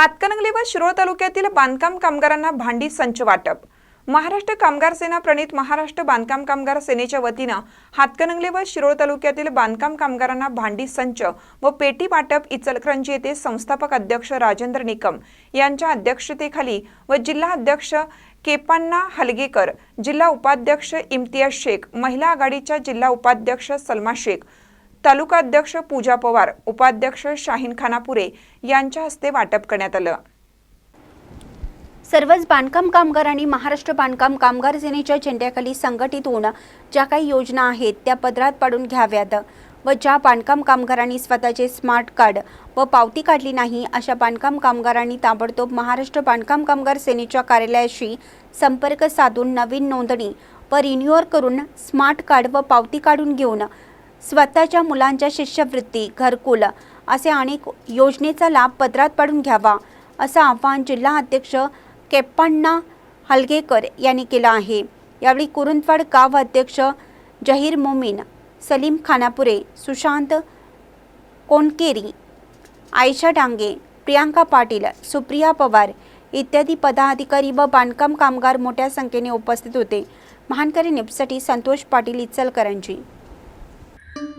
हातकणंगले व शिरोळ तालुक्यातील बांधकाम कामगारांना भांडी संच वाटप. महाराष्ट्र कामगार सेना प्रणित महाराष्ट्र बांधकाम कामगार सेनेच्या वतीनं हातकणंगले व शिरोळ तालुक्यातील बांधकाम कामगारांना भांडी संच व पेटी वाटप इचलकरंजी येथे संस्थापक अध्यक्ष राजेंद्र निकम यांच्या अध्यक्षतेखाली व जिल्हा अध्यक्ष केपान्ना हलगेकर जिल्हा उपाध्यक्ष इम्तियाज शेख महिला आघाडीच्या जिल्हा उपाध्यक्ष सलमा शेख तालुका अध्यक्ष पूजा पवार उपाध्यक्ष शाहीन खानापुरे यांच्या हस्ते वाटप करण्यात आलं. सर्वच बांधकाम कामगारांनी महाराष्ट्र बांधकाम कामगार सेनेच्या झेंड्याखाली संघटित होऊन ज्या काही योजना आहेत त्या पदरात पाडून घ्याव्यात व ज्या बांधकाम कामगारांनी स्वतःचे स्मार्ट कार्ड व पावती काढली नाही अशा बांधकाम कामगारांनी ताबडतोब महाराष्ट्र बांधकाम कामगार सेनेच्या कार्यालयाशी संपर्क साधून नवीन नोंदणी व रिन्युअर करून स्मार्ट कार्ड व पावती काढून घेऊन स्वतःच्या मुलांच्या शिष्यवृत्ती घरकुल असे अनेक योजनेचा लाभ पदरात पाडून घ्यावा असं आवाहन जिल्हा अध्यक्ष केप्पण्णा हलगेकर यांनी केलं आहे. यावेळी कुरुंदवाड गाव अध्यक्ष जहीर मोमीन सलीम खानापुरे सुशांत कोणकेरी आयशा डांगे प्रियांका पाटील सुप्रिया पवार इत्यादी पदाधिकारी व बांधकाम कामगार मोठ्या संख्येने उपस्थित होते. महानकरी निपसाठी संतोष पाटील इचलकरंजी.